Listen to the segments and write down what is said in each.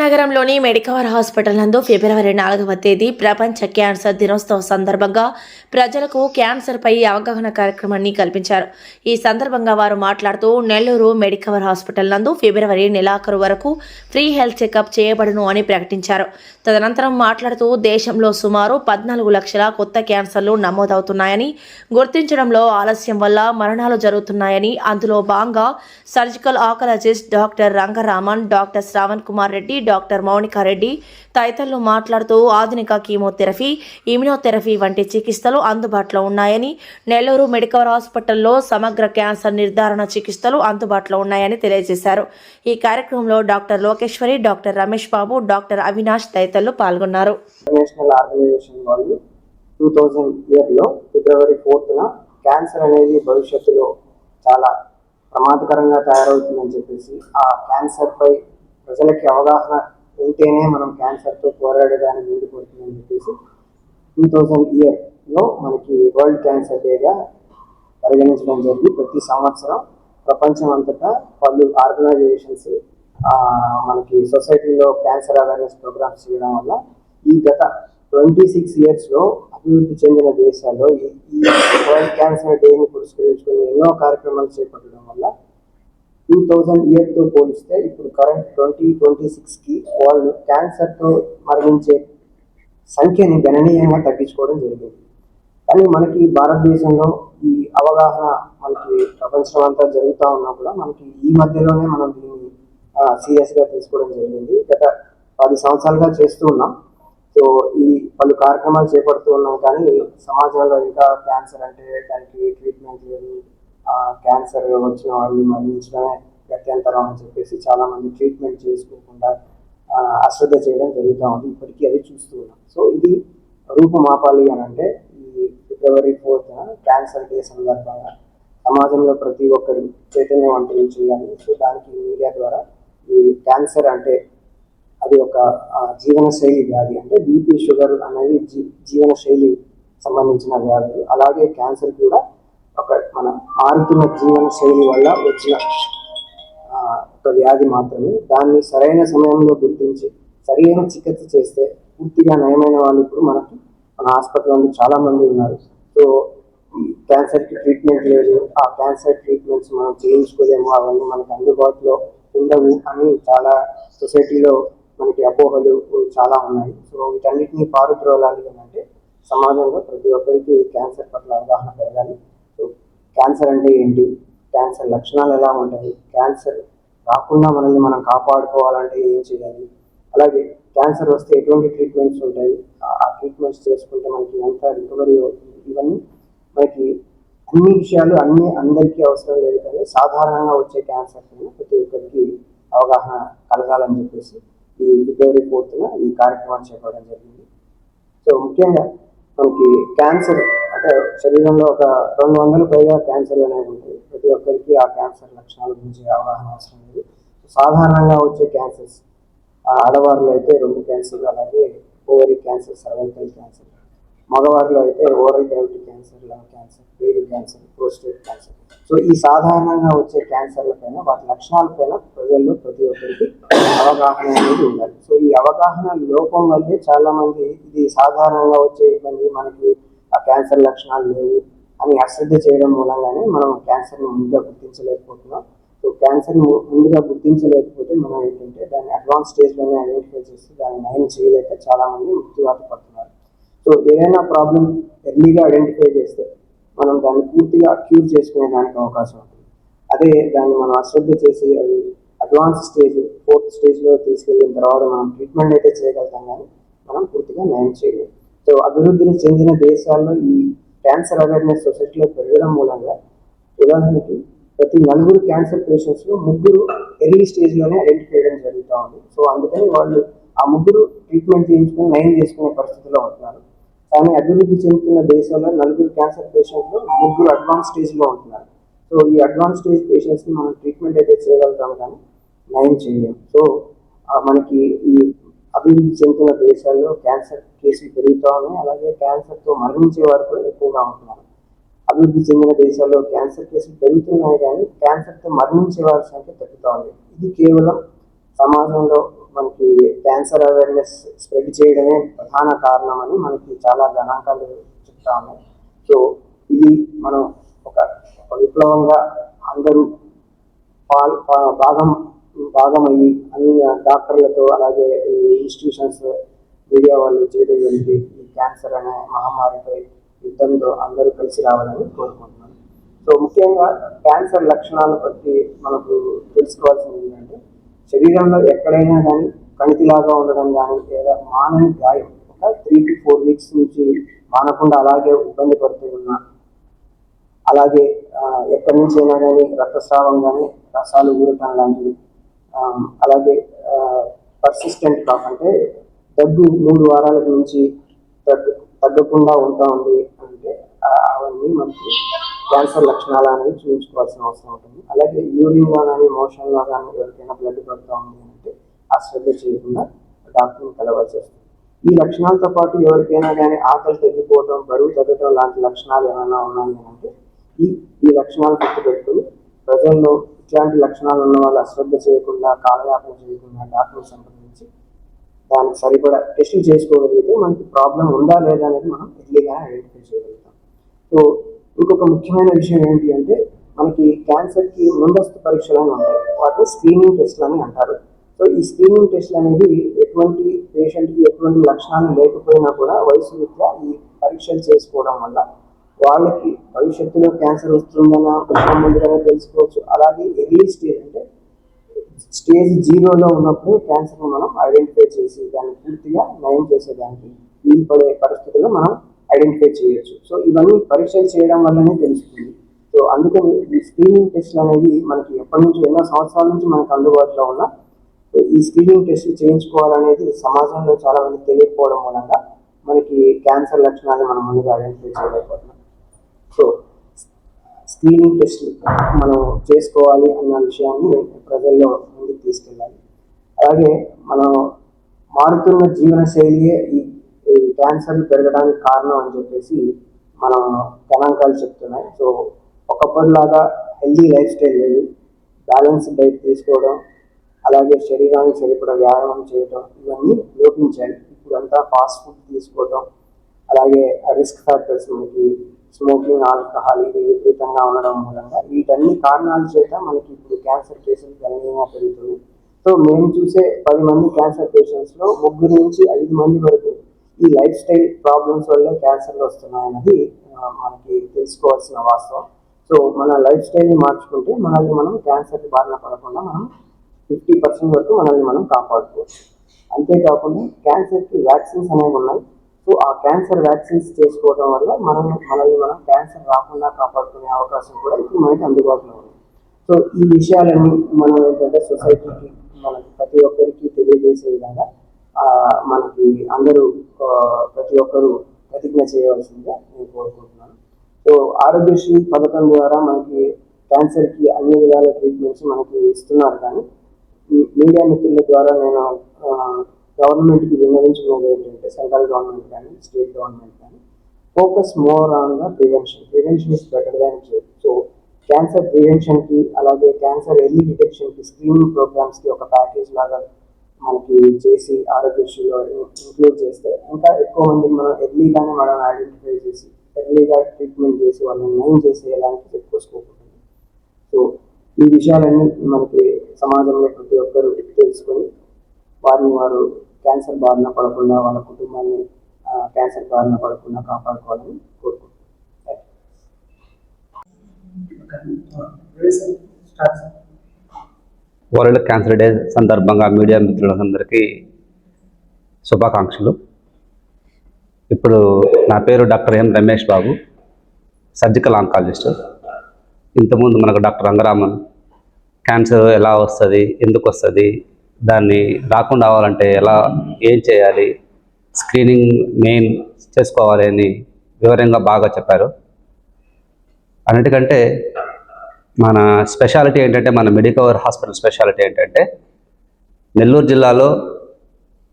నగరంలోని Medicover hospital నందు ఫిబ్రవరి నాలుగవ తేదీ ప్రపంచ క్యాన్సర్ దినోత్సవం సందర్భంగా ప్రజలకు క్యాన్సర్పై అవగాహన కార్యక్రమాన్ని కల్పించారు. ఈ సందర్భంగా వారు మాట్లాడుతూ నెల్లూరు మెడికవర్ హాస్పిటల్ నందు ఫిబ్రవరి నెలాఖరు వరకు ఫ్రీ హెల్త్ చెకప్ చేయబడును అని ప్రకటించారు. తదనంతరం మాట్లాడుతూ దేశంలో సుమారు పద్నాలుగు లక్షల కొత్త క్యాన్సర్లు నమోదవుతున్నాయని గుర్తించడంలో ఆలస్యం వల్ల మరణాలు జరుగుతున్నాయని అందులో భాగంగా surgical oncologist doctor Rangaraman doctor Shravan Kumar Reddy doctor Mounika Reddy తదితరులు మాట్లాడుతూ ఆధునిక కీమోథెరపీ ఇమ్యునోథెరపీ వంటి చికిత్సలు అందుబాటులో ఉన్నాయని నెల్లూరు మెడికల్ హాస్పిటల్లో సమగ్ర క్యాన్సర్ నిర్ధారణ చికిత్సలు అందుబాటులో ఉన్నాయని తెలియజేశారు. ఈ కార్యక్రమంలో doctor Lokeshwari doctor Ramesh Babu doctor Avinash తదితరులు పాల్గొన్నారు. టూ థౌజండ్ ఇయర్లో ఫిబ్రవరి ఫోర్త్న క్యాన్సర్ అనేది భవిష్యత్తులో చాలా ప్రమాదకరంగా తయారవుతుందని చెప్పేసి ఆ క్యాన్సర్పై ప్రజలకి అవగాహన ఉంటేనే మనం క్యాన్సర్తో పోరాడడానికి వీలు పడుతుందని చెప్పేసి టూ థౌజండ్ ఇయర్లో మనకి వరల్డ్ క్యాన్సర్ డేగా పరిగణించడం జరిగింది. ప్రతి సంవత్సరం ప్రపంచం అంతటా పలు ఆర్గనైజేషన్స్ మనకి సొసైటీలో క్యాన్సర్ అవేర్నెస్ ప్రోగ్రామ్స్ చేయడం వల్ల ఈ గత ట్వంటీ సిక్స్ ఇయర్స్లో అభివృద్ధి చెందిన దేశాల్లో ఈ ఈ వరల్డ్ క్యాన్సర్ డేని పురస్కరించుకుని ఎన్నో కార్యక్రమాలు చేపట్టడం వల్ల టూ థౌజండ్ ఇయర్తో పోలిస్తే ఇప్పుడు కరెంట్ ట్వంటీ ట్వంటీ సిక్స్కి వాళ్ళు క్యాన్సర్తో మరణించే సంఖ్యని గణనీయంగా తగ్గించుకోవడం జరిగింది. కానీ మనకి భారతదేశంలో ఈ అవగాహన మనకి ప్రపంచం అంతా జరుగుతూ ఉన్నా కూడా మనకి ఈ మధ్యలోనే మనం దీన్ని సీరియస్గా తీసుకోవడం జరిగింది. గత పది సంవత్సరాలుగా చేస్తూ ఉన్నాం. సో ఈ పలు కార్యక్రమాలు చేపడుతూ ఉన్నాం. కానీ సమాజంలో ఇంకా క్యాన్సర్ అంటే దానికి ట్రీట్మెంట్ లేదు. క్యాన్సర్ వచ్చిన వాళ్ళు మరణించడమే గత్యంతరం అని చెప్పేసి చాలా మంది ట్రీట్మెంట్ చేసుకోకుండా అశ్రద్ధ చేయడం జరుగుతూ ఉంది. ఇప్పటికీ అది చూస్తూ ఉన్నాం. సో ఇది రూపుమాపాలి అని అంటే ఈ ఫిబ్రవరి ఫోర్త్ క్యాన్సర్ డే సందర్భంగా సమాజంలో ప్రతి ఒక్కరు చైతన్యవంతులు చేయాలి. సో దానికి మీడియా ద్వారా ఈ క్యాన్సర్ అంటే అది ఒక జీవనశైలి వ్యాధి అంటే బీపీ షుగర్ అనేది జీ జీవనశైలి సంబంధించిన వ్యాధులు. అలాగే క్యాన్సర్ కూడా ఒక మన మారుతున్న జీవన శైలి వల్ల వచ్చిన ఒక వ్యాధి మాత్రమే. దాన్ని సరైన సమయంలో గుర్తించి సరైన చికిత్స చేస్తే పూర్తిగా నయమైన వాళ్ళు ఇప్పుడు మనకు మన హాస్పిటల్లో చాలా మంది ఉన్నారు. సో క్యాన్సర్కి ట్రీట్మెంట్ లేదు. ఆ క్యాన్సర్ ట్రీట్మెంట్స్ మనం చేయించుకోలేము. అవన్నీ మనకు అందుబాటులో ఉండవు అని చాలా సొసైటీలో మనకి అపోహలు చాలా ఉన్నాయి. సో వీటన్నిటిని పారుద్రోలాలి అని అంటే సమాజంలో ప్రతి ఒక్కరికి క్యాన్సర్ పట్ల అవగాహన పెరగాలి. క్యాన్సర్ అంటే ఏంటి? క్యాన్సర్ లక్షణాలు ఎలా ఉంటాయి? క్యాన్సర్ రాకుండా మనల్ని మనం కాపాడుకోవాలంటే ఏం చేయాలి? అలాగే క్యాన్సర్ వస్తే ఎటువంటి ట్రీట్మెంట్స్ ఉంటాయి? ఆ- ట్రీట్మెంట్స్ చేసుకుంటే మనకి ఎంత రికవరీ అవుతుంది? ఇవన్నీ మనకి అన్ని విషయాలు అన్ని అందరికీ అవసరం లేదు కానీ సాధారణంగా వచ్చే క్యాన్సర్ ప్రతి ఒక్కరికి అవగాహన కలగాలని చెప్పేసి ఈ ఫిబ్రవరి ఫోర్త్న ఈ కార్యక్రమాన్ని చేపట్టడం జరిగింది. సో ముఖ్యంగా మనకి క్యాన్సర్ అంటే శరీరంలో ఒక రెండు వందల పైగా క్యాన్సర్లు అనేవి ఉంటాయి. ప్రతి ఒక్కరికి ఆ క్యాన్సర్ లక్షణాల గురించి అవగాహన అవసరం లేదు. సాధారణంగా వచ్చే క్యాన్సర్స్ ఆడవారిలో అయితే రెండు క్యాన్సర్లు అలాగే ఓవరీ క్యాన్సర్ సర్వైకల్ క్యాన్సర్ మగవారిలో అయితే oral cavity cancer lung cancer పేరు క్యాన్సర్ ప్రోస్టేట్ క్యాన్సర్ సో ఈ సాధారణంగా వచ్చే క్యాన్సర్ల పైన వాటి లక్షణాల పైన ప్రజల్లో ప్రతి ఒక్కరికి అవగాహన అనేది ఉండాలి. సో ఈ అవగాహన లోపం వల్లే చాలామంది ఇది సాధారణంగా వచ్చే ఇబ్బంది మనకి ఆ క్యాన్సర్ లక్షణాలు లేవు అని అశ్రద్ధ చేయడం మూలంగానే మనం క్యాన్సర్ని ముందుగా గుర్తించలేకపోతున్నాం. సో క్యాన్సర్ని ముందుగా గుర్తించలేకపోతే మనం ఏంటంటే దాన్ని అడ్వాన్స్ స్టేజ్లోనే ఐడెంటిఫై చేసి దాన్ని నయం చేయలేక చాలామంది మృత్యువాత పడుతున్నారు. సో ఏదైనా ప్రాబ్లం ఎర్లీగా ఐడెంటిఫై చేస్తే మనం దాన్ని పూర్తిగా క్యూర్ చేసుకునే దానికి అవకాశం ఉంటుంది. అదే దాన్ని మనం అశ్రద్ధ చేసి అది అడ్వాన్స్ స్టేజ్ ఫోర్త్ స్టేజ్లో తీసుకెళ్ళిన తర్వాత మనం ట్రీట్మెంట్ అయితే చేయగలుగుతాం కానీ మనం పూర్తిగా నయం చేయలేము సో అభివృద్ధిని చెందిన దేశాల్లో ఈ క్యాన్సర్ అవేర్నెస్ సొసైటీలో పెరగడం మూలంగా ఉదాహరణకి ప్రతి నలుగురు క్యాన్సర్ పేషెంట్స్లో ముగ్గురు ఎర్లీ స్టేజ్లోనే ఐడెంటిఫై చేయడం జరుగుతూ ఉంది. సో అందుకని వాళ్ళు ఆ ముగ్గురు ట్రీట్మెంట్ చేయించుకొని నయం చేసుకునే పరిస్థితిలో ఉంటున్నారు. కానీ అభివృద్ధి చెందుతున్న దేశాల్లో నలుగురు క్యాన్సర్ పేషెంట్లు ముగ్గురు అడ్వాన్స్ స్టేజ్లో ఉంటున్నారు. సో ఈ అడ్వాన్స్ స్టేజ్ పేషెంట్స్ని మనం ట్రీట్మెంట్ అయితే చేయగలుగుతాం కానీ నయం చేయలేము. సో మనకి ఈ అభివృద్ధి చెందుతున్న దేశాల్లో క్యాన్సర్ కేసులు పెరుగుతూ ఉన్నాయి. అలాగే క్యాన్సర్తో మరణించే వారు కూడా ఎక్కువగా ఉంటున్నారు. అభివృద్ధి చెందిన దేశాల్లో క్యాన్సర్ కేసులు పెరుగుతున్నాయి కానీ క్యాన్సర్తో మరణించే వారి సంఖ్య తగ్గుతూ ఉంది. ఇది కేవలం సమాజంలో మనకి క్యాన్సర్ అవేర్నెస్ స్ప్రెడ్ చేయడమే ప్రధాన కారణం అని మనకి చాలా గణాంకాలు చెప్తా ఉన్నాయి. సో ఇది మనం ఒక విప్లవంగా అందరూ పాల్ భాగం భాగమయ్యి అన్ని డాక్టర్లతో అలాగే ఇన్స్టిట్యూషన్స్ మీడియా వాళ్ళు చేరేగలిగి ఈ క్యాన్సర్ అనే మహమ్మారిపై యుద్ధంలో అందరూ కలిసి రావాలని కోరుకుంటున్నాను సో ముఖ్యంగా క్యాన్సర్ లక్షణాలు బట్టి మనకు తెలుసుకోవాల్సింది ఏంటంటే శరీరంలో ఎక్కడైనా కానీ కణితిలాగా ఉండడం కానీ లేదా మానని గాయం ఒక త్రీ టు ఫోర్ వీక్స్ నుంచి మానకుండా అలాగే ఇబ్బంది పడుతూ ఉన్నా అలాగే ఎక్కడి నుంచి అయినా కానీ రక్తస్రావం కానీ రసాలు ఊరటం లాంటివి అలాగే పర్సిస్టెంట్ కాఫ్ అంటే దగ్గు మూడు వారాల నుంచి తగ్గు తగ్గకుండా ఉంటా ఉంది అంటే అవన్నీ మనకి క్యాన్సర్ లక్షణాలు అనేవి చూపించుకోవాల్సిన అవసరం ఉంటుంది. అలాగే యూరిన్లో కానీ మోషన్లో కానీ ఎవరికైనా బ్లడ్ పడుతూ ఉంది అంటే అశ్రద్ధ చేయకుండా డాక్టర్ని కలవాల్సి వస్తుంది. ఈ లక్షణాలతో పాటు ఎవరికైనా కానీ ఆకలి తగ్గిపోవడం బరువు తగ్గడం లాంటి లక్షణాలు ఏమైనా ఉన్నాయి అంటే ఈ ఈ లక్షణాలు గుర్తుపెట్టుకుని ప్రజల్లో ఇట్లాంటి లక్షణాలు ఉన్న వాళ్ళు అశ్రద్ధ చేయకుండా కాలయాపన చేయకుండా డాక్టర్ని సంప్రదించి దానికి సరిపడా టెస్టులు చేసుకోగలిగితే మనకి ప్రాబ్లం ఉందా లేదా అనేది మనం ఎర్లీగా ఐడెంటిఫై చేయగలుగుతాం. సో ఇంకొక ముఖ్యమైన విషయం ఏంటి అంటే మనకి క్యాన్సర్కి ముందస్తు పరీక్షలు అని ఉంటాయి. వాటిని స్క్రీనింగ్ టెస్ట్లు అని అంటారు. సో ఈ స్క్రీనింగ్ టెస్ట్లు అనేవి ఎటువంటి పేషెంట్కి ఎటువంటి లక్షణాలు లేకపోయినా కూడా వయసు రీత్యా ఈ పరీక్షలు చేసుకోవడం వల్ల వాళ్ళకి భవిష్యత్తులో క్యాన్సర్ వస్తుందన్న విషయం ముందుగానే తెలుసుకోవచ్చు. అలాగే ఎర్లీ స్టేజ్ అంటే స్టేజ్ జీరోలో ఉన్నప్పుడు క్యాన్సర్ మనం ఐడెంటిఫై చేసి దాన్ని పూర్తిగా నయం చేసేదానికి వీలు పడే పరిస్థితుల్లో మనం ఐడెంటిఫై చేయొచ్చు. సో ఇవన్నీ పరీక్షలు చేయడం వల్లనే తెలుస్తుంది. సో అందుకని ఈ స్క్రీనింగ్ టెస్ట్లు అనేది మనకి ఎప్పటి నుంచి ఎన్నో సంవత్సరాల నుంచి మనకు అందుబాటులో ఉన్న ఈ స్క్రీనింగ్ టెస్ట్ చేయించుకోవాలనేది సమాజంలో చాలా మంది తెలియకపోవడం మూలంగా మనకి క్యాన్సర్ లక్షణాలు మనం ముందుగా ఐడెంటిఫై చేయలేకపోతున్నాం. సో స్క్రీనింగ్ టెస్ట్ మనం చేసుకోవాలి అన్న విషయాన్ని ప్రజల్లో ముందుకు తీసుకెళ్ళాలి. అలాగే మనం మారుతున్న జీవనశైలియే ఈ ఈ క్యాన్సర్లు పెరగడానికి కారణం అని చెప్పేసి మనం గణాంకాలు చెప్తున్నాయి. సో ఒకప్పటిలాగా హెల్దీ లైఫ్ స్టైల్ లేదు. బ్యాలెన్స్ డైట్ తీసుకోవడం అలాగే శరీరానికి సరిపడ వ్యాయామం చేయడం ఇవన్నీ లోపించాయి ఇప్పుడంతా ఫాస్ట్ ఫుడ్ తీసుకోవడం అలాగే రిస్క్ ఫ్యాక్టర్స్ మనకి స్మోకింగ్ ఆల్కహాల్ ఇది విపరీతంగా ఉండడం మూలంగా వీటన్ని కారణాల చేత మనకి ఇప్పుడు క్యాన్సర్ కేసులు గణనీయంగా పెరుగుతుంది. సో మేము చూసే పది మంది క్యాన్సర్ పేషెంట్స్లో ముగ్గురు నుంచి ఐదు మంది వరకు ఈ లైఫ్ స్టైల్ ప్రాబ్లమ్స్ వల్లే క్యాన్సర్లు వస్తున్నాయన్నది మనకి తెలుసుకోవాల్సిన వాస్తవం. సో మన లైఫ్ స్టైల్ని మార్చుకుంటే మనల్ని మనం క్యాన్సర్ బారిన పడకుండా మనం ఫిఫ్టీ పర్సెంట్ వరకు మనల్ని మనం కాపాడుకోవచ్చు. అంతేకాకుండా క్యాన్సర్కి వ్యాక్సిన్స్ అనేవి ఉన్నాయి. సో ఆ క్యాన్సర్ వ్యాక్సిన్స్ చేసుకోవడం వల్ల మనం మనల్ని మనం క్యాన్సర్ రాకుండా కాపాడుకునే అవకాశం కూడా ఇప్పుడు మనకి అందుబాటులో ఉంది. సో ఈ విషయాలన్నీ మనం ఏంటంటే సొసైటీకి మనకి ప్రతి ఒక్కరికి తెలియజేసే విధంగా మనకి అందరూ ప్రతి ఒక్కరూ ప్రతిజ్ఞ చేయవలసిందిగా నేను కోరుకుంటున్నాను. సో ఆరోగ్యశ్రీ పథకం ద్వారా మనకి క్యాన్సర్కి అన్ని విధాల ట్రీట్మెంట్స్ మనకి ఇస్తున్నారు కానీ మీడియా మిత్రుల ద్వారా నేను గవర్నమెంట్కి విన్నవించుకునేది ఏంటంటే సెంట్రల్ గవర్నమెంట్ కానీ స్టేట్ గవర్నమెంట్ కానీ focus more on the prevention prevention is better than cure so cancer ప్రివెన్షన్కి అలాగే క్యాన్సర్ ఎర్లీ డిటెక్షన్కి స్క్రీనింగ్ ప్రోగ్రామ్స్కి ఒక ప్యాకేజ్ లాగా మనకి చేసి ఆరోగ్యశ్రీలో ఇంక్లూడ్ చేస్తే ఇంకా ఎక్కువ మందికి మనం ఎర్లీగానే మనం ఐడెంటిఫై చేసి ఎర్లీగా ట్రీట్మెంట్ చేసి వాళ్ళని నయం చేసేయడానికి ఎక్కువ స్కోప్ ఉంటుంది. సో ఈ విషయాలన్నీ మనకి సమాజంలో ప్రతి ఒక్కరు తెలుసుకొని వారిని వారు క్యాన్సర్ బారిన పడకుండా వాళ్ళ కుటుంబాన్ని క్యాన్సర్ బారిన పడకుండా కాపాడుకోవాలని కోరుకుంటున్నాను. వరల్డ్ క్యాన్సర్ డే సందర్భంగా మీడియా మిత్రులందరికీ శుభాకాంక్షలు. ఇప్పుడు నా పేరు doctor M Ramesh Babu surgical oncologist. ఇంతకుముందు మనకు డాక్టర్ రంగరామన్ క్యాన్సర్ ఎలా వస్తుంది ఎందుకు వస్తుంది దాన్ని రాకుండా అవ్వాలంటే ఎలా ఏం చేయాలి? స్క్రీనింగ్ మెయిన్ చేసుకోవాలి అని వివరంగా బాగా చెప్పారు. అన్నిటికంటే మన స్పెషాలిటీ ఏంటంటే మన మెడికవర్ హాస్పిటల్ స్పెషాలిటీ ఏంటంటే నెల్లూరు జిల్లాలో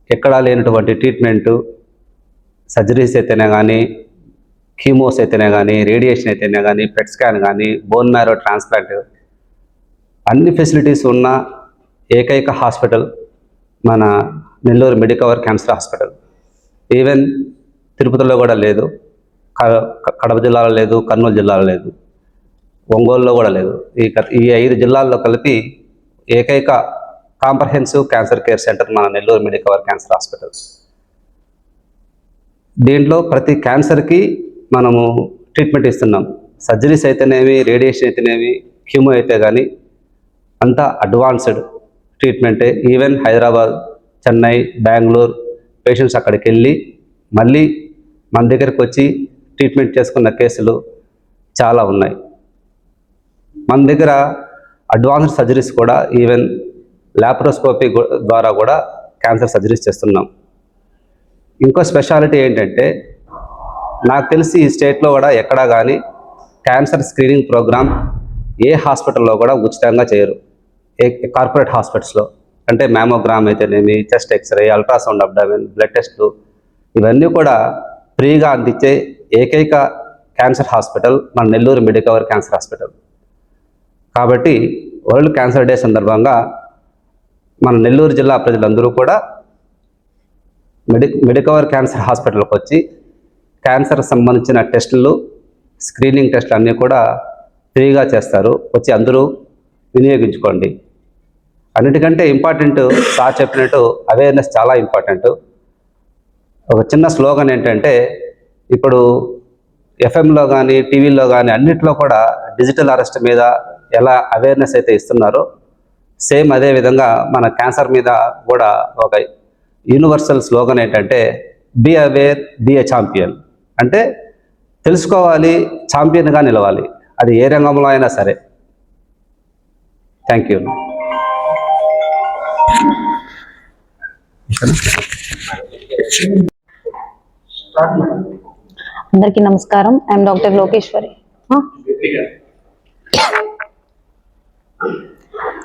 ఎక్కడా లేనటువంటి ట్రీట్మెంటు సర్జరీస్ అయితేనే కానీ కీమోస్ అయితేనే కానీ రేడియేషన్ అయితేనే కానీ పెట్ స్కాన్ కానీ బోన్ మ్యారో ట్రాన్స్ప్లాంట్ అన్ని ఫెసిలిటీస్ ఉన్న ఏకైక హాస్పిటల్ మన Nellore Medicover cancer hospital. Even తిరుపతిలో కూడా లేదు కడప జిల్లాలో లేదు కర్నూలు జిల్లాలో లేదు ఒంగోలులో కూడా లేదు. ఈ ఈ ఐదు జిల్లాల్లో కలిపి ఏకైక కాంప్రహెన్సివ్ క్యాన్సర్ కేర్ సెంటర్ మన నెల్లూరు మెడికవర్ క్యాన్సర్ హాస్పిటల్. దీంట్లో ప్రతి క్యాన్సర్కి మనము ట్రీట్మెంట్ ఇస్తున్నాం. సర్జరీస్ అయితేనేమి రేడియేషన్ అయితేనేమి క్యూమో అయితే కానీ అంతా అడ్వాన్స్డ్ ట్రీట్మెంటే. ఈవెన్ హైదరాబాద్ చెన్నై బెంగళూరు పేషెంట్స్ అక్కడికి వెళ్ళి మళ్ళీ మన దగ్గరకు వచ్చి ట్రీట్మెంట్ చేసుకున్న కేసులు చాలా ఉన్నాయి. మన దగ్గర అడ్వాన్స్డ్ సర్జరీస్ కూడా ఈవెన్ ల్యాప్రోస్కోపీ ద్వారా కూడా క్యాన్సర్ సర్జరీస్ చేస్తున్నాం. ఇంకో స్పెషాలిటీ ఏంటంటే నాకు తెలిసి ఈ స్టేట్లో కూడా ఎక్కడా కానీ క్యాన్సర్ స్క్రీనింగ్ ప్రోగ్రామ్ ఏ హాస్పిటల్లో కూడా ఉచితంగా చేయరు. కార్పొరేట్ హాస్పిటల్స్లో. అంటే మ్యామోగ్రామ్ అయితేనేమి chest X-ray ultrasound abdomen blood టెస్ట్లు ఇవన్నీ కూడా ఫ్రీగా అందించే ఏకైక క్యాన్సర్ హాస్పిటల్ మన నెల్లూరు మెడికవర్ క్యాన్సర్ హాస్పిటల్. కాబట్టి వరల్డ్ క్యాన్సర్ డే సందర్భంగా మన నెల్లూరు జిల్లా ప్రజలందరూ కూడా మెడి మెడికవర్ క్యాన్సర్ హాస్పిటల్కి వచ్చి క్యాన్సర్ సంబంధించిన టెస్టులు స్క్రీనింగ్ టెస్టులు అన్నీ కూడా ఫ్రీగా చేస్తారు. వచ్చి అందరూ వినియోగించుకోండి. అన్నిటికంటే ఇంపార్టెంట్ సార్ చెప్పినట్టు అవేర్నెస్ చాలా ఇంపార్టెంట్. ఒక చిన్న స్లోగన్ ఏంటంటే ఇప్పుడు ఎఫ్ఎంలో కానీ టీవీలో కానీ అన్నిట్లో కూడా డిజిటల్ అరెస్ట్ మీద ఎలా అవేర్నెస్ అయితే ఇస్తున్నారో సేమ్ అదే విధంగా మన క్యాన్సర్ మీద కూడా ఒక యూనివర్సల్ స్లోగన్ ఏంటంటే be aware be a champion అంటే తెలుసుకోవాలి ఛాంపియన్గా నిలవాలి. అది ఏ రంగంలో అయినా సరే. థ్యాంక్ యూ అందరికీ నమస్కారం. ఐఎమ్ డాక్టర్ లోకేశ్వరి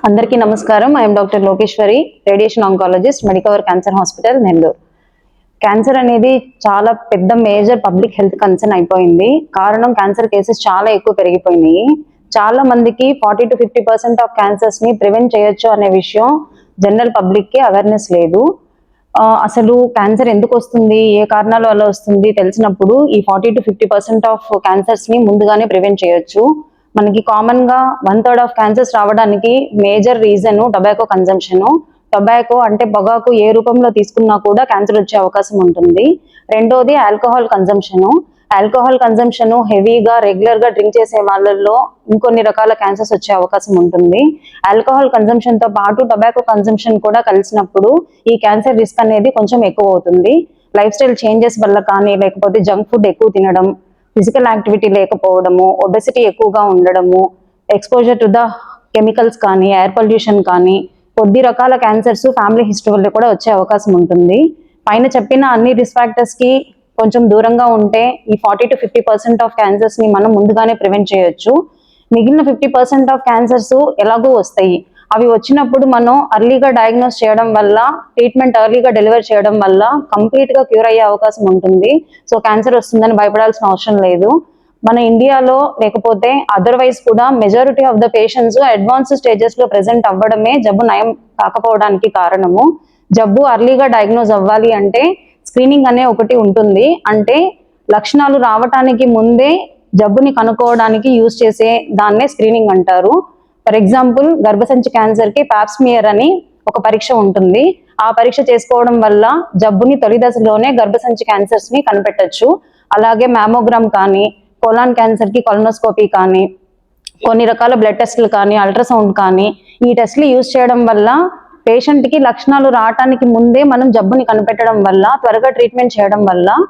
అందరికీ నమస్కారం. I'm doctor Lokeshwari radiation oncologist Medicover cancer hospital Nellore cancer అనేది చాలా పెద్ద మేజర్ పబ్లిక్ హెల్త్ కన్సర్న్ అయిపోయింది. కారణం క్యాన్సర్ కేసెస్ చాలా ఎక్కువ పెరిగిపోయినాయి. చాలా మందికి forty to fifty percent of క్యాన్సర్స్ని prevent చేయొచ్చు అనే విషయం జనరల్ పబ్లిక్కి అవేర్నెస్ లేదు. అసలు క్యాన్సర్ ఎందుకు వస్తుంది? ఏ కారణాల వల్ల వస్తుంది? తెలిసినప్పుడు ఈ forty to fifty percent of క్యాన్సర్స్ని ముందుగానే ప్రివెంట్ చేయొచ్చు. మనకి కామన్గా వన్ థర్డ్ ఆఫ్ క్యాన్సర్స్ రావడానికి major reason tobacco consumption tobacco అంటే పొగాకు ఏ రూపంలో తీసుకున్నా కూడా క్యాన్సర్ వచ్చే అవకాశం ఉంటుంది. రెండోది ఆల్కహాల్ కన్జంప్షన్ ఆల్కహాల్ కన్జంప్షన్ హెవీగా రెగ్యులర్గా డ్రింక్ చేసే వాళ్ళల్లో ఇంకొన్ని రకాల క్యాన్సర్స్ వచ్చే అవకాశం ఉంటుంది. ఆల్కహాల్ కన్సంప్షన్తో పాటు టొబాకో కన్జంప్షన్ కూడా కలిసినప్పుడు ఈ క్యాన్సర్ రిస్క్ అనేది కొంచెం ఎక్కువ అవుతుంది లైఫ్ స్టైల్ చేంజెస్ వల్ల కానీ లేకపోతే జంక్ ఫుడ్ ఎక్కువ తినడం ఫిజికల్ యాక్టివిటీ లేకపోవడము ఒబెసిటీ ఎక్కువగా ఉండడము ఎక్స్పోజర్ టు ద కెమికల్స్ కానీ ఎయిర్ పొల్యూషన్ కానీ కొద్ది రకాల క్యాన్సర్స్ ఫ్యామిలీ హిస్టరీ వల్ల కూడా వచ్చే అవకాశం ఉంటుంది. పైన చెప్పిన అన్ని రిస్క్ ఫ్యాక్టర్స్కి కొంచెం దూరంగా ఉంటే ఈ forty to fifty percent of క్యాన్సర్స్ని మనం ముందుగానే ప్రివెంట్ చేయొచ్చు. మిగిలిన ఫిఫ్టీ పర్సెంట్ ఆఫ్ క్యాన్సర్స్ ఎలాగో వస్తాయి. అవి వచ్చినప్పుడు మనం అర్లీగా డయాగ్నోస్ చేయడం వల్ల ట్రీట్మెంట్ అర్లీగా డెలివర్ చేయడం వల్ల కంప్లీట్గా క్యూర్ అయ్యే అవకాశం ఉంటుంది. సో క్యాన్సర్ వస్తుందని భయపడాల్సిన అవసరం లేదు. మన ఇండియాలో లేకపోతే అదర్వైజ్ కూడా majority of the patients advance స్టేజెస్లో ప్రెసెంట్ అవ్వడమే జబ్బు నయం కాకపోవడానికి కారణము. జబ్బు అర్లీగా డయాగ్నోజ్ అవ్వాలి అంటే స్క్రీనింగ్ అనే ఒకటి ఉంటుంది. అంటే లక్షణాలు రావటానికి ముందే జబ్బుని కనుక్కోవడానికి యూజ్ చేసే దాన్నే స్క్రీనింగ్ అంటారు. ఫర్ ఎగ్జాంపుల్ గర్భసంచి క్యాన్సర్కి ప్యాప్స్మియర్ పాప్స్మియర్ అని ఒక పరీక్ష ఉంటుంది. ఆ పరీక్ష చేసుకోవడం వల్ల జబ్బుని తొలి దశలోనే గర్భసంచి క్యాన్సర్స్ని కనిపెట్టచ్చు. కనిపెట్టొచ్చు అలాగే మ్యామోగ్రామ్ కానీ కోలాన్ క్యాన్సర్కి కొలనోస్కోపీ కానీ కొన్ని రకాల బ్లడ్ టెస్టులు కానీ అల్ట్రాసౌండ్ కానీ ఈ టెస్టులు యూజ్ చేయడం వల్ల పేషెంట్కి లక్షణాలు రావటానికి ముందే మనం జబ్బుని కనిపెట్టడం వల్ల త్వరగా ట్రీట్మెంట్ చేయడం వల్ల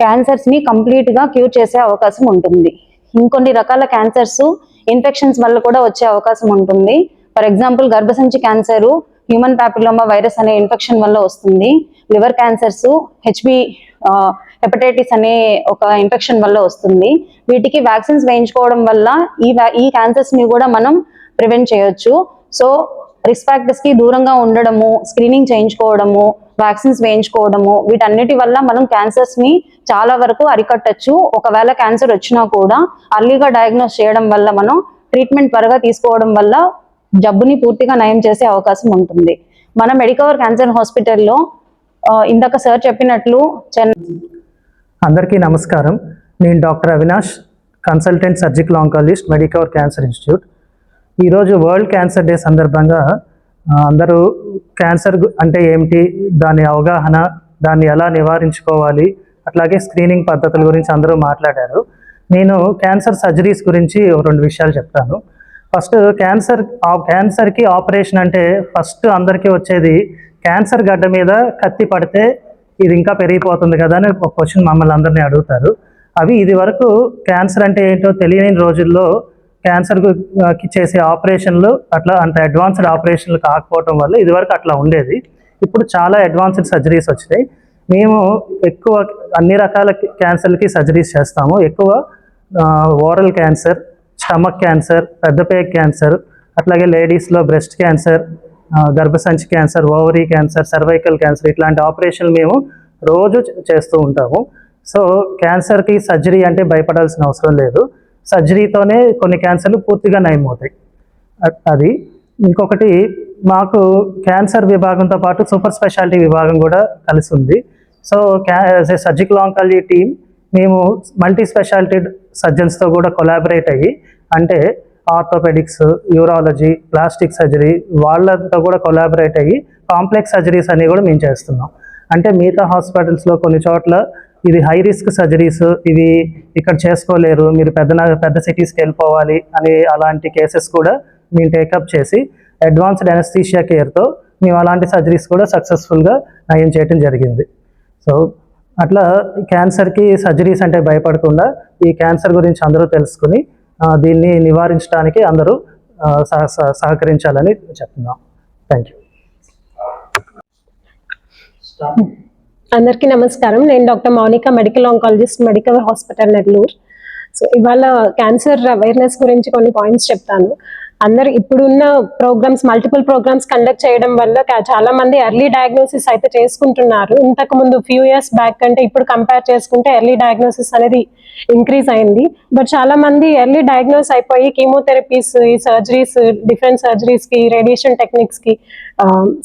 క్యాన్సర్స్ని కంప్లీట్గా క్యూర్ చేసే అవకాశం ఉంటుంది. ఇంకొన్ని రకాల క్యాన్సర్స్ ఇన్ఫెక్షన్స్ వల్ల కూడా వచ్చే అవకాశం ఉంటుంది. ఫర్ ఎగ్జాంపుల్ గర్భసంచి క్యాన్సర్ హ్యూమన్ ప్యాపిలోమా వైరస్ అనే ఇన్ఫెక్షన్ వల్ల వస్తుంది. లివర్ క్యాన్సర్స్ హెచ్బి హెపటైటిస్ అనే ఒక ఇన్ఫెక్షన్ వల్ల వస్తుంది. వీటికి వ్యాక్సిన్స్ వేయించుకోవడం వల్ల ఈ వ్యా- ఈ క్యాన్సర్స్ని కూడా మనం ప్రివెంట్ చేయొచ్చు. సో రిస్క్ ఫ్యాక్టర్స్కి దూరంగా ఉండడము స్క్రీనింగ్ చేయించుకోవడము వ్యాక్సిన్స్ వేయించుకోవడము వీటన్నిటి వల్ల మనం క్యాన్సర్స్ని చాలా వరకు అరికట్టచ్చు. ఒకవేళ క్యాన్సర్ వచ్చినా కూడా అర్లీగా డయాగ్నోస్ చేయడం వల్ల మనం ట్రీట్మెంట్ త్వరగా తీసుకోవడం వల్ల జబ్బుని పూర్తిగా నయం చేసే అవకాశం ఉంటుంది. మన మెడికవర్ క్యాన్సర్ హాస్పిటల్లో ఇందాక సార్ చెప్పినట్లు అందరికీ నమస్కారం. నేను doctor Avinash consultant surgical oncologist Medicover cancer institute. ఈరోజు వరల్డ్ క్యాన్సర్ డే సందర్భంగా అందరూ క్యాన్సర్ అంటే ఏమిటి దాని అవగాహన దాన్ని ఎలా నివారించుకోవాలి అట్లాగే స్క్రీనింగ్ పద్ధతుల గురించి అందరూ మాట్లాడారు. నేను క్యాన్సర్ సర్జరీస్ గురించి రెండు విషయాలు చెప్తాను. ఫస్ట్ క్యాన్సర్ క్యాన్సర్కి ఆపరేషన్ అంటే ఫస్ట్ అందరికీ వచ్చేది క్యాన్సర్ గడ్డ మీద కత్తి పడితే ఇది ఇంకా పెరిగిపోతుంది కదా అని ఒక క్వశ్చన్ మమ్మల్ని అందరినీ అడుగుతారు. అవి ఇది వరకు క్యాన్సర్ అంటే ఏంటో తెలియని రోజుల్లో క్యాన్సర్ చేసే ఆపరేషన్లు అట్లా అంత అడ్వాన్స్డ్ ఆపరేషన్లు కాకపోవటం వల్ల ఇదివరకు అట్లా ఉండేది. ఇప్పుడు చాలా అడ్వాన్స్డ్ సర్జరీస్ వచ్చినాయి. మేము ఎక్కువ అన్ని రకాల క్యాన్సర్లకి సర్జరీస్ చేస్తాము. ఎక్కువ ఓరల్ క్యాన్సర్ స్టమక్ క్యాన్సర్ పెద్దపేయ క్యాన్సర్ అట్లాగే లేడీస్లో బ్రెస్ట్ క్యాన్సర్ గర్భసంచి cancer ovary cancer cervical cancer ఇట్లాంటి ఆపరేషన్లు మేము రోజు చేస్తూ ఉంటాము. సో క్యాన్సర్కి సర్జరీ అంటే భయపడాల్సిన అవసరం లేదు. సర్జరీతోనే కొన్ని క్యాన్సర్లు పూర్తిగా నయమవుతాయి. అది. ఇంకొకటి మాకు క్యాన్సర్ విభాగంతో పాటు సూపర్ స్పెషాలిటీ విభాగం కూడా కలిసి ఉంది సో క్యా సర్జికల్ ఆంకాలజీ టీమ్ మేము మల్టీ స్పెషాలిటీ సర్జన్స్తో కూడా కొలాబరేట్ అయ్యి అంటే ఆర్థోపెడిక్స్ యూరాలజీ ప్లాస్టిక్ సర్జరీ వాళ్ళతో కూడా కొలాబరేట్ అయ్యి కాంప్లెక్స్ సర్జరీస్ అనేవి కూడా మేము చేస్తున్నాం. అంటే మిగతా హాస్పిటల్స్లో కొన్ని చోట్ల ఇది హై రిస్క్ సర్జరీస్ ఇవి ఇక్కడ చేసుకోలేరు మీరు పెద్ద నగ- పెద్ద సిటీస్కి వెళ్ళిపోవాలి అని అలాంటి కేసెస్ కూడా మేము టేకప్ చేసి అడ్వాన్స్డ్ అనస్థీషియా కేర్తో మేము అలాంటి సర్జరీస్ కూడా సక్సెస్ఫుల్గా నయం చేయడం జరిగింది. సో అట్లా క్యాన్సర్కి సర్జరీస్ అంటే భయపడకుండా ఈ క్యాన్సర్ గురించి అందరూ తెలుసుకుని దీన్ని నివారించడానికి అందరూ సహ- సహకరించాలని చెప్తున్నాం. థ్యాంక్ యూ అందరికీ నమస్కారం. నేను doctor Mounika medical oncologist medical hospital Nellore. So ఇవాళ క్యాన్సర్ అవేర్నెస్ గురించి కొన్ని పాయింట్స్ చెప్తాను. అందరు ఇప్పుడున్న ప్రోగ్రామ్స్ మల్టిపుల్ ప్రోగ్రామ్స్ కండక్ట్ చేయడం వల్ల చాలా మంది ఎర్లీ డయాగ్నోసిస్ అయితే చేసుకుంటున్నారు. ఇంతకు ముందు ఫ్యూ ఇయర్స్ బ్యాక్ అంటే ఇప్పుడు కంపేర్ చేసుకుంటే ఎర్లీ డయాగ్నోసిస్ అనేది ఇంక్రీజ్ అయింది. బట్ చాలా మంది ఎర్లీ డయాగ్నోస్ అయిపోయి కీమోథెరపీస్ ఈ సర్జరీస్ డిఫరెంట్ సర్జరీస్కి రేడియేషన్ టెక్నిక్స్కి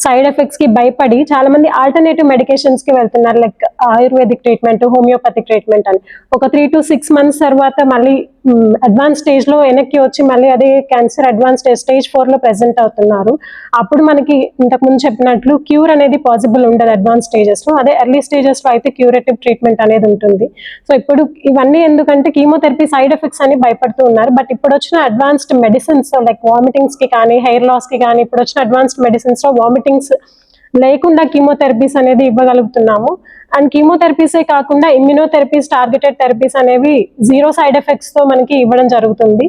సైడ్ ఎఫెక్ట్స్కి భయపడి చాలా మంది ఆల్టర్నేటివ్ మెడికేషన్స్కి వెళ్తున్నారు. Like ayurvedic treatment homeopathy treatment అని. ఒక త్రీ టు సిక్స్ మంత్స్ తర్వాత మళ్ళీ అడ్వాన్స్ స్టేజ్లో వెనక్కి వచ్చి మళ్ళీ అదే క్యాన్సర్ అడ్వాన్స్ స్టేజ్ స్టేజ్ ఫోర్లో ప్రెసెంట్ అవుతున్నారు. అప్పుడు మనకి ఇంతకు ముందు చెప్పినట్లు క్యూర్ అనేది పాసిబుల్ ఉండదు అడ్వాన్స్ స్టేజెస్లో. అదే ఎర్లీ స్టేజెస్లో అయితే క్యూరేటివ్ ట్రీట్మెంట్ అనేది ఉంటుంది. సో ఇప్పుడు ఇవన్నీ ఎందుకంటే కీమోథెరపీ సైడ్ ఎఫెక్ట్స్ అని భయపడుతూ ఉన్నారు. బట్ ఇప్పుడు వచ్చిన అడ్వాన్స్డ్ మెడిసిన్స్ లైక్ వామిటింగ్స్కి కానీ హెయిర్ లాస్కి కానీ ఇప్పుడు వచ్చిన అడ్వాన్స్డ్ మెడిసిన్స్లో వామిటింగ్స్ లేకుండా కీమోథెరపీస్ అనేది ఇవ్వగలుగుతున్నాము. అండ్ కీమోథెరపీసే కాకుండా ఇమ్యూనోథెరపీస్ టార్గెటెడ్ థెరపీస్ అనేవి జీరో సైడ్ ఎఫెక్ట్స్తో మనకి ఇవ్వడం జరుగుతుంది.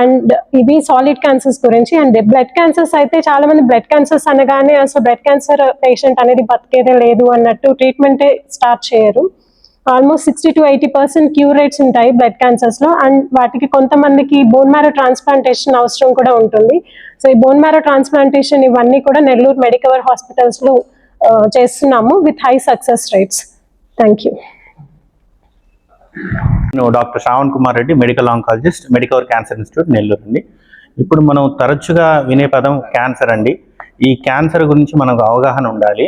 అండ్ ఇవి సాలిడ్ క్యాన్సర్స్ గురించి. అండ్ బ్లడ్ క్యాన్సర్స్ అయితే చాలా మంది బ్లడ్ క్యాన్సర్స్ అనగానే అసలు బ్లడ్ క్యాన్సర్ పేషెంట్ అనేది బతికేదే లేదు అన్నట్టు ట్రీట్మెంటే స్టార్ట్ చేయరు. Almost sixty to eighty percent cure rates ఉంటాయి బ్లడ్ క్యాన్సర్స్లో అండ్ వాటికి కొంతమందికి బోన్ మ్యారో ట్రాన్స్ప్లాంటేషన్ అవసరం కూడా ఉంటుంది. సో ఈ బోన్ మ్యారో ట్రాన్స్ప్లాంటేషన్ ఇవన్నీ కూడా నెల్లూరు మెడికవర్ హాస్పిటల్స్లో చేస్తున్నాము with high success rates thank you నేను doctor Shravan Kumar Reddy medical oncologist Medicover cancer institute Nellore అండి. ఇప్పుడు మనం తరచుగా వినే పదం క్యాన్సర్ అండి. ఈ క్యాన్సర్ గురించి మనకు అవగాహన ఉండాలి.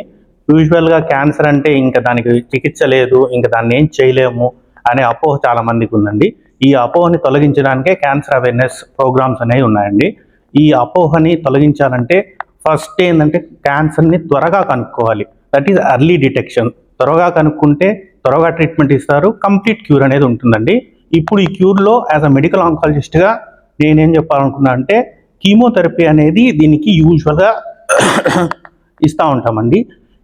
యూజువల్గా క్యాన్సర్ అంటే ఇంకా దానికి చికిత్స లేదు ఇంకా దాన్ని ఏం చేయలేము అనే అపోహ చాలా మందికి ఉందండి. ఈ అపోహని తొలగించడానికే క్యాన్సర్ అవేర్నెస్ ప్రోగ్రామ్స్ అనేవి ఉన్నాయండి. ఈ అపోహని తొలగించాలంటే ఫస్ట్ ఏంటంటే క్యాన్సర్ని త్వరగా కనుక్కోవాలి. దట్ ఈజ్ అర్లీ డిటెక్షన్ త్వరగా కనుక్కుంటే త్వరగా ట్రీట్మెంట్ ఇస్తారు కంప్లీట్ క్యూర్ అనేది ఉంటుందండి. ఇప్పుడు ఈ క్యూర్లో యాజ్ అ మెడికల్ ఆంకాలజిస్ట్గా నేనేం చెప్పాలనుకున్నా అంటే కీమోథెరపీ అనేది దీనికి యూజువల్గా ఇస్తూ ఉంటామండి.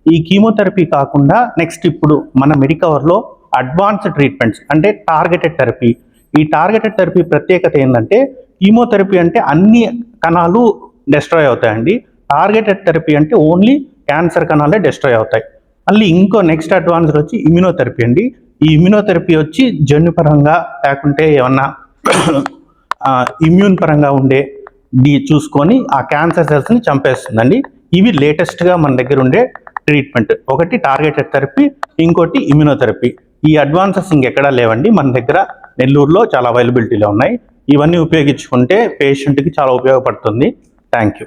ఈ కీమోథెరపీ కాకుండా నెక్స్ట్ ఇప్పుడు మన మెడికవర్లో అడ్వాన్స్డ్ ట్రీట్మెంట్స్ అంటే టార్గెటెడ్ థెరపీ. ఈ టార్గెటెడ్ థెరపీ ప్రత్యేకత ఏంటంటే కీమోథెరపీ అంటే అన్ని కణాలు డెస్ట్రాయ్ అవుతాయండి. టార్గెటెడ్ థెరపీ అంటే ఓన్లీ క్యాన్సర్ కణాలే డెస్ట్రాయ్ అవుతాయి. మళ్ళీ ఇంకో నెక్స్ట్ అడ్వాన్స్డ్ వచ్చి ఇమ్యూనోథెరపీ అండి. ఈ ఇమ్యూనోథెరపీ వచ్చి జన్యుపరంగా లేకుంటే ఏమన్నా ఇమ్యూన్ పరంగా ఉండే ది చూసుకొని ఆ క్యాన్సర్ సెల్స్ని చంపేస్తుందండి. ఇవి లేటెస్ట్గా మన దగ్గర ఉండే ట్రీట్మెంట్ ఒకటి టార్గెటెడ్ థెరపీ ఇంకోటి ఇమ్యూనోథెరపీ ఈ అడ్వాన్సెస్ ఇంకెక్కడా లేవండి. మన దగ్గర నెల్లూరులో చాలా అవైలబిలిటీలో ఉన్నాయి. ఇవన్నీ ఉపయోగించుకుంటే పేషెంట్కి చాలా ఉపయోగపడుతుంది. Thank you